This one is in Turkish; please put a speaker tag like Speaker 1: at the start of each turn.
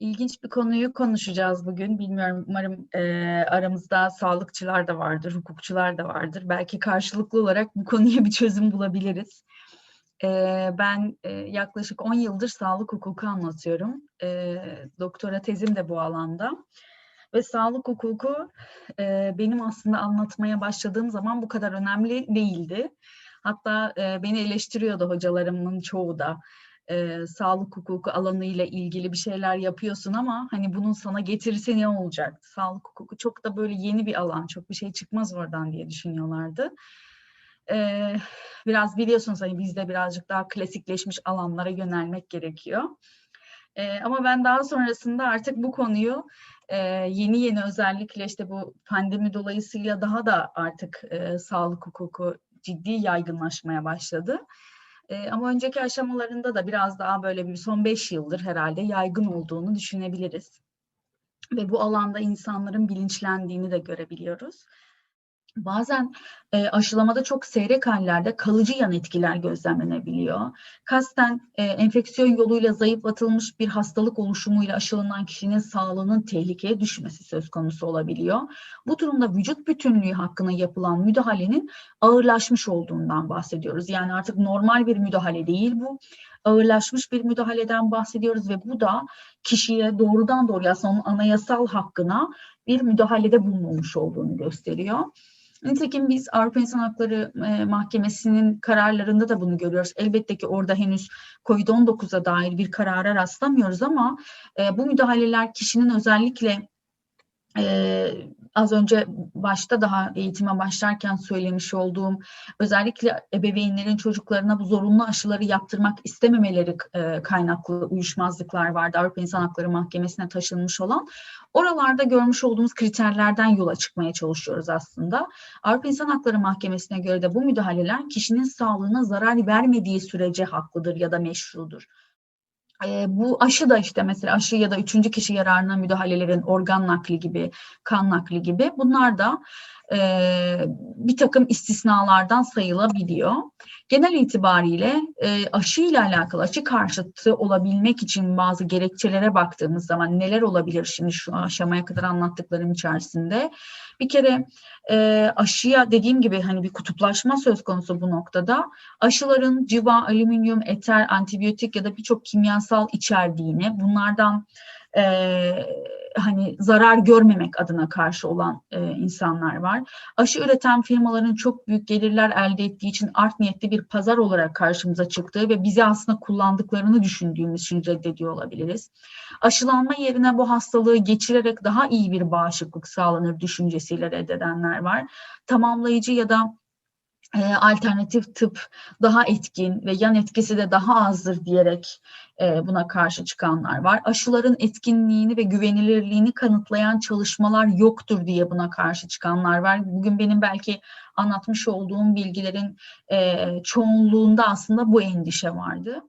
Speaker 1: İlginç bir konuyu konuşacağız bugün. Bilmiyorum, umarım eee, aramızda sağlıkçılar da vardır, hukukçular da vardır. Belki karşılıklı olarak bu konuya bir çözüm bulabiliriz. Eee, ben eee, yaklaşık 10 yıldır sağlık hukuku anlatıyorum. Eee, doktora tezim de bu alanda. Ve sağlık hukuku eee, benim aslında anlatmaya başladığım zaman bu kadar önemli değildi. Hatta eee, beni eleştiriyordu hocalarımın çoğu da e, sağlık hukuku alanıyla ilgili bir şeyler yapıyorsun ama hani bunun sana getirisi ne olacak? Sağlık hukuku çok da böyle yeni bir alan, çok bir şey çıkmaz oradan diye düşünüyorlardı. E, biraz biliyorsunuz hani bizde birazcık daha klasikleşmiş alanlara yönelmek gerekiyor. E, ama ben daha sonrasında artık bu konuyu e, yeni yeni özellikle işte bu pandemi dolayısıyla daha da artık e, sağlık hukuku ciddi yaygınlaşmaya başladı. E, ama önceki aşamalarında da biraz daha böyle bir son beş yıldır herhalde yaygın olduğunu düşünebiliriz. Ve bu alanda insanların bilinçlendiğini de görebiliyoruz. Bazen e, aşılamada çok seyrek hallerde kalıcı yan etkiler gözlemlenebiliyor. Kasten e, enfeksiyon yoluyla zayıflatılmış bir hastalık oluşumuyla aşılanan kişinin sağlığının tehlikeye düşmesi söz konusu olabiliyor. Bu durumda vücut bütünlüğü hakkında yapılan müdahalenin ağırlaşmış olduğundan bahsediyoruz. Yani artık normal bir müdahale değil bu. Ağırlaşmış bir müdahaleden bahsediyoruz ve bu da kişiye doğrudan doğruya onun anayasal hakkına bir müdahalede bulunmuş olduğunu gösteriyor. Nitekim biz Avrupa İnsan Hakları e, Mahkemesi'nin kararlarında da bunu görüyoruz. Elbette ki orada henüz COVID-19'a dair bir karara rastlamıyoruz ama e, bu müdahaleler kişinin özellikle e, az önce başta daha eğitime başlarken söylemiş olduğum özellikle ebeveynlerin çocuklarına bu zorunlu aşıları yaptırmak istememeleri e, kaynaklı uyuşmazlıklar vardı. Avrupa İnsan Hakları Mahkemesi'ne taşınmış olan. Oralarda görmüş olduğumuz kriterlerden yola çıkmaya çalışıyoruz aslında. Avrupa İnsan Hakları Mahkemesi'ne göre de bu müdahaleler kişinin sağlığına zarar vermediği sürece haklıdır ya da meşrudur. E, bu aşı da işte mesela aşı ya da üçüncü kişi yararına müdahalelerin organ nakli gibi, kan nakli gibi bunlar da e, bir takım istisnalardan sayılabiliyor. Genel itibariyle e, aşı ile alakalı aşı karşıtı olabilmek için bazı gerekçelere baktığımız zaman neler olabilir şimdi şu aşamaya kadar anlattıklarım içerisinde? Bir kere e, aşıya dediğim gibi hani bir kutuplaşma söz konusu bu noktada. Aşıların civa, alüminyum, eter, antibiyotik ya da birçok kimyasal içerdiğini bunlardan e, hani zarar görmemek adına karşı olan e, insanlar var. Aşı üreten firmaların çok büyük gelirler elde ettiği için art niyetli bir pazar olarak karşımıza çıktığı ve bizi aslında kullandıklarını düşündüğümüz için reddediyor olabiliriz. Aşılanma yerine bu hastalığı geçirerek daha iyi bir bağışıklık sağlanır düşüncesiyle reddedenler var. Tamamlayıcı ya da e, alternatif tıp daha etkin ve yan etkisi de daha azdır diyerek e, buna karşı çıkanlar var. Aşıların etkinliğini ve güvenilirliğini kanıtlayan çalışmalar yoktur diye buna karşı çıkanlar var. Bugün benim belki anlatmış olduğum bilgilerin e, çoğunluğunda aslında bu endişe vardı.